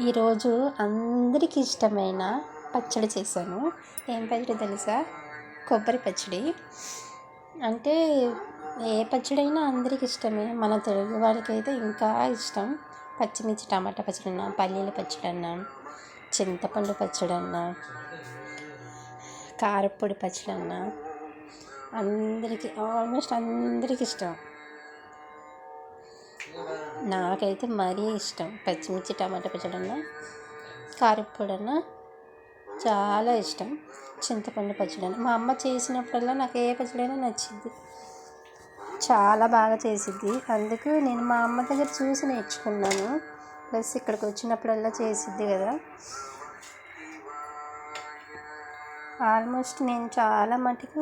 ఈరోజు అందరికీ ఇష్టమైన పచ్చడి చేశాను. ఏం పచ్చడి తెలుసా? కొబ్బరి పచ్చడి. అంటే ఏ పచ్చడి అయినా అందరికి ఇష్టమే. మన తెలుగు వారికి అయితే ఇంకా ఇష్టం. పచ్చిమిర్చి టమాటా పచ్చడి అన్న పల్లీల పచ్చడి అన్న చింతపండు పచ్చడి అన్న కారపొడి పచ్చడి అన్న అందరికీ ఆల్మోస్ట్ అందరికి ఇష్టం. నాకైతే మరీ ఇష్టం పచ్చిమిర్చి టమాటా పచ్చడి అన్న కారపొడి అన్న చాలా ఇష్టం. చింతపండు పచ్చడి అన్న మా అమ్మ చేసినప్పుడల్లా నాకు ఏ పచ్చడి అయినా నచ్చింది. చాలా బాగా చేసిద్ది. అందుకు నేను మా అమ్మ దగ్గర చూసి నేర్చుకున్నాను. ప్లస్ ఇక్కడికి వచ్చినప్పుడల్లా చేసిద్ది కదా. ఆల్మోస్ట్ నేను చాలా మటుకు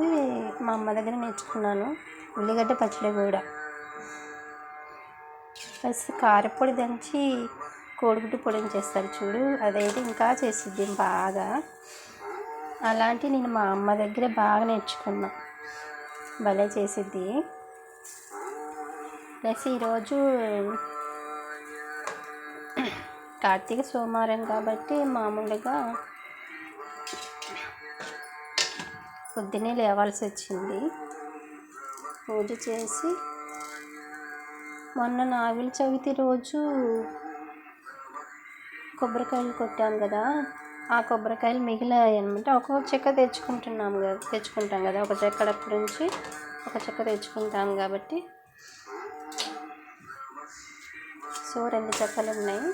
మా అమ్మ దగ్గర నేర్చుకున్నాను. ఉల్లిగడ్డ పచ్చడి కూడా. ప్లస్ కారపొడి దంచి కోడిగుడ్డు పొడిని చేస్తారు చూడు. అదైతే ఇంకా చేసిద్ది బాగా. అలాంటి నేను మా అమ్మ దగ్గర బాగా నేర్చుకున్నా. భలే చేసిద్ది. ప్లస్ ఈరోజు కార్తీక సోమవారం కాబట్టి మామూలుగా పొద్దున్నే లేవాల్సి వచ్చింది. పూజ చేసి మొన్న నాగుల చవితి రోజు కొబ్బరికాయలు కొట్టాం కదా ఆ కొబ్బరికాయలు మిగిలాయి అనమాట ఒక చెక్క తెచ్చుకుంటున్నాం కదా తెచ్చుకుంటాం కదా ఒక చెక్క నుంచి ఒక చెక్క తెచ్చుకుంటాం కాబట్టి. సో రెండు చెక్కలు ఉన్నాయి.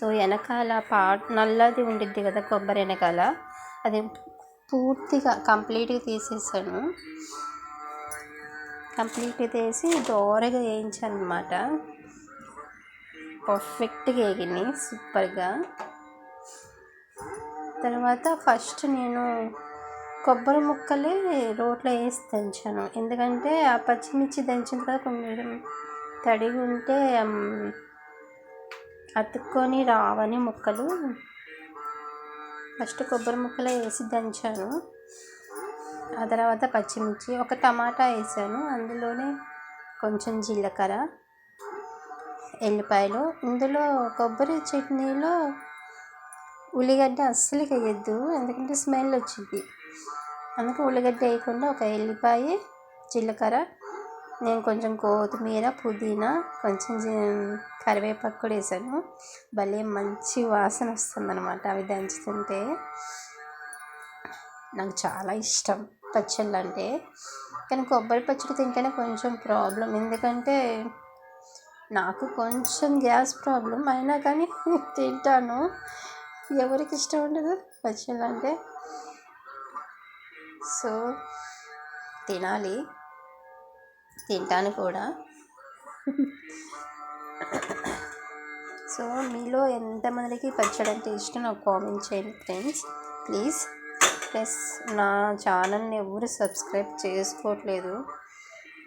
సో వెనకాల పా నల్లది ఉండిద్ది కదా కొబ్బరి వెనకాల. అది పూర్తిగా కంప్లీట్గా తీసేసాను. కంప్లీట్గా వేసి దోరగా వేయించాను అనమాట పర్ఫెక్ట్గా వేగినాయి సూపర్గా తర్వాత ఫస్ట్ నేను కొబ్బరి ముక్కలే రోట్లో వేసి దంచాను. ఎందుకంటే ఆ పచ్చిమిర్చి దంచిన తర్వాత కొంచెం తడిగి ఉంటే అతుక్కొని రావని ముక్కలు. ఫస్ట్ కొబ్బరి ముక్కలే వేసి దంచాను. ఆ తర్వాత పచ్చిమిర్చి ఒక టమాటా వేసాను. అందులోనే కొంచెం జీలకర్ర ఎల్లిపాయలు ఇందులో కొబ్బరి చట్నీలో ఉల్లిగడ్డ అస్సలు వేయద్దు ఎందుకంటే స్మెల్ వచ్చింది అందుకే ఉల్లిగడ్డ వేయకుండా ఒక ఎల్లిపాయ జీలకర్ర నేను కొంచెం కొత్తిమీర పుదీనా కొంచెం కరివేపాకు కూడా వేసాను. భలే మంచి వాసన వస్తుందన్నమాట అవి దంచుతుంటే. నాకు చాలా ఇష్టం. పచ్చళ్ళు అంటే. కానీ కొబ్బరి పచ్చడి తింటేనే కొంచెం ప్రాబ్లం ఎందుకంటే నాకు కొంచెం గ్యాస్ ప్రాబ్లం అయినా కానీ తింటాను. ఎవరికి ఇష్టం ఉండదు పచ్చళ్ళు అంటే. సో తినాలి. తింటాను కూడా. సో మీలో ఎంతమందికి పచ్చడి అంటే ఇష్టం? నాకు కామెంట్ చేయండి ఫ్రెండ్స్. ప్లీజ్. ప్లస్ నా ఛానల్ని ఎవరు సబ్స్క్రైబ్ చేసుకోవట్లేదు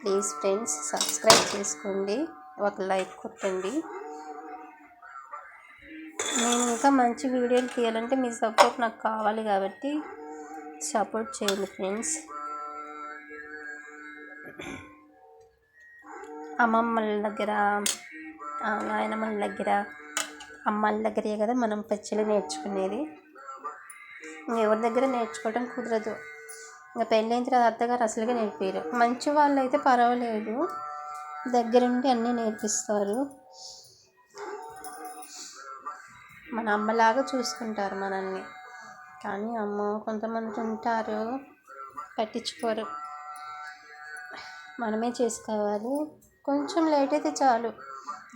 ప్లీజ్ ఫ్రెండ్స్ సబ్స్క్రైబ్ చేసుకోండి ఒక లైక్ కొట్టండి. నేను ఇంకా మంచి వీడియోలు తీయాలంటే మీ సపోర్ట్ నాకు కావాలి కాబట్టి సపోర్ట్ చేయండి ఫ్రెండ్స్. అమ్మమ్మల దగ్గర నాయనమ్మల దగ్గర అమ్మల దగ్గరే కదా మనం పచ్చళ్ళు నేర్చుకునేది. ఎవరి దగ్గర నేర్చుకోవడం కుదరదు. ఇంకా పెళ్ళైన తర్వాత అత్తగారు అసలుగా నేర్పారు మంచి వాళ్ళు అయితే పర్వాలేదు. దగ్గరుండి అన్నీ నేర్పిస్తారు. మన అమ్మలాగా చూసుకుంటారు మనల్ని. కానీ అమ్మ కొంతమంది ఉంటారు పట్టించుకోరు. మనమే చేసుకోవాలి. కొంచెం లేట్ అయితే చాలు.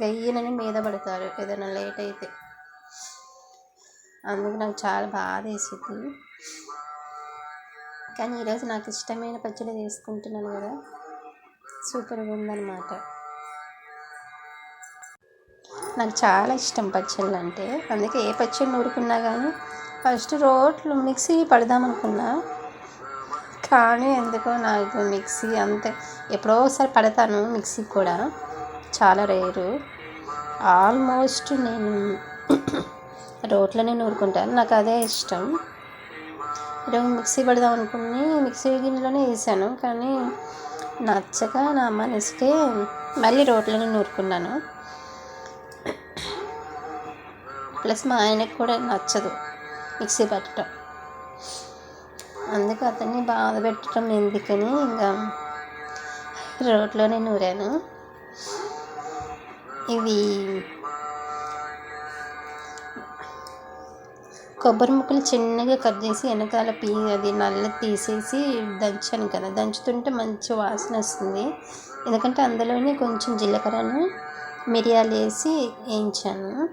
గయ్యనని మీద పడతారు. ఏదైనా లేట్ అయితే. అందుకు నాకు చాలా బాధ వేసింది. కానీ ఈరోజు నాకు ఇష్టమైన పచ్చడి వేసుకుంటున్నాను కదా సూపర్గా ఉందన్నమాట. నాకు చాలా ఇష్టం పచ్చళ్ళు అంటే అందుకే ఏ పచ్చడి నూరుకున్నా కానీ ఫస్ట్ రోట్లు మిక్సీ పడదామనుకున్నా కానీ ఎందుకో నాకు మిక్సీ అంత ఎప్పుడో ఒకసారి పడతాను మిక్సీ కూడా చాలా రేరు. ఆల్మోస్ట్ నేను రోట్లోనే నూరుకుంటాను. నాకు అదే ఇష్టం. ఈరోజు మిక్సీ పెడదాం అనుకుని మిక్సీ గిన్నెలోనే వేసాను. కానీ నచ్చక నా మనసుకే మళ్ళీ రోట్లోనే నూరుకున్నాను. ప్లస్ మా ఆయనకి కూడా నచ్చదు మిక్సీ పెట్టడం. అందుకు అతన్ని బాధ పెట్టడం ఎందుకని ఇంకా రోట్లోనే నూరాను. ఇవి కొబ్బరి ముక్కలు చిన్నగా కట్ చేసి వెనకాల పీ అది నల్ల తీసేసి దంచాను కదా. దంచుతుంటే మంచి వాసన వస్తుంది. ఎందుకంటే అందులోనే కొంచెం జీలకర్రను మిరియాలు వేసి వేయించాను.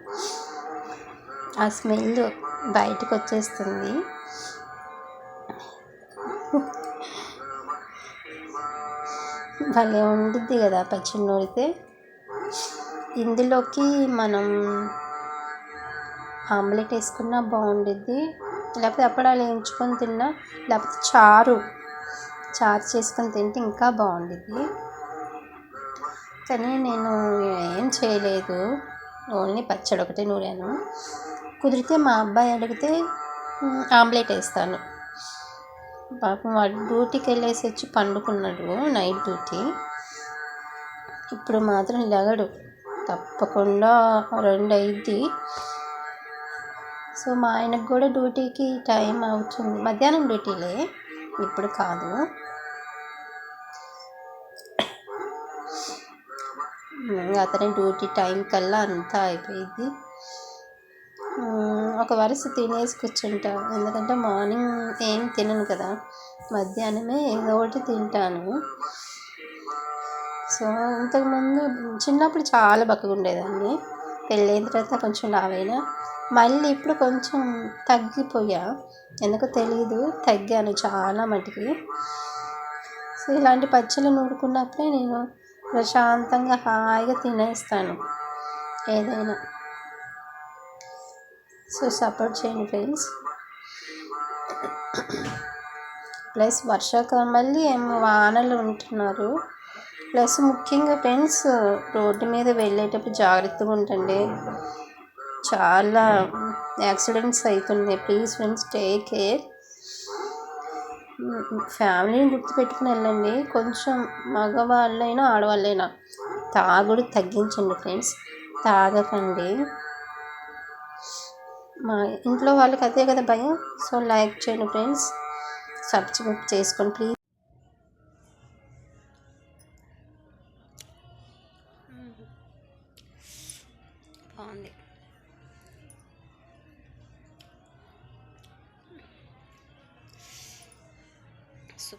ఆ స్మెల్ బయటకు వచ్చేస్తుంది. భలే ఉండిద్ది కదా పచ్చడి నూరితే. ఇందులోకి మనం ఆమ్లెట్ వేసుకున్నా బాగుండుద్ది. లేకపోతే అప్పడాలు వేయించుకొని తిన్నా లేకపోతే చారు చారు చేసుకొని తింటే ఇంకా బాగుండుద్ది. కానీ నేను ఏం చేయలేదు. ఓన్లీ పచ్చడి ఒకటే నూరాను. కుదిరితే మా అబ్బాయి అడిగితే ఆమ్లెట్ వేస్తాను. పాపం వాడు డ్యూటీకి వెళ్ళేసి వచ్చి పండుకున్నాడు నైట్ డ్యూటీ. ఇప్పుడు మాత్రం లెగడు. తప్పకుండా రెండు అయింది సో మా ఆయనకు కూడా డ్యూటీకి టైం అవుతుంది. మధ్యాహ్నం డ్యూటీలే ఇప్పుడు కాదు. అతని డ్యూటీ టైం కల్లా అంతా అయిపోయింది. ఒక వరుస తినేసి కూర్చుంటా. ఎందుకంటే మార్నింగ్ ఏం తినను కదా మధ్యాహ్నమే ఏదో ఒకటి తింటాను. సో ఇంతకుముందు చిన్నప్పుడు చాలా బక్కగా ఉండేదాన్ని. పెళ్ళైన తర్వాత కొంచెం లావైనా. మళ్ళీ ఇప్పుడు కొంచెం తగ్గిపోయా. ఎందుకో తెలియదు తగ్గాను చాలా మటుకి. సో ఇలాంటి పచ్చళ్ళు నూరుకున్నప్పుడే నేను ప్రశాంతంగా హాయిగా తినేస్తాను ఏదైనా. సో సపోర్ట్ చేయండి ఫ్రెండ్స్. ప్లస్ వర్షాకాలం మళ్ళీ ఏమో వానలు ఉంటున్నారు. ప్లస్ ముఖ్యంగా ఫ్రెండ్స్ రోడ్డు మీద వెళ్ళేటప్పుడు జాగ్రత్తగా ఉండండి. చాలా యాక్సిడెంట్స్ అవుతున్నాయి. ప్లీజ్ ఫ్రెండ్స్ టేక్ కేర్ ఫ్యామిలీని గుర్తుపెట్టుకుని వెళ్ళండి. కొంచెం మగవాళ్ళైనా ఆడవాళ్ళైనా తాగుడు తగ్గించండి ఫ్రెండ్స్. తాగకండి. మా ఇంట్లో వాళ్ళకి అదే కదా భయం. సో లైక్ చేయండి ఫ్రెండ్స్. సబ్స్క్రైబ్ చేసుకోండి. Please su.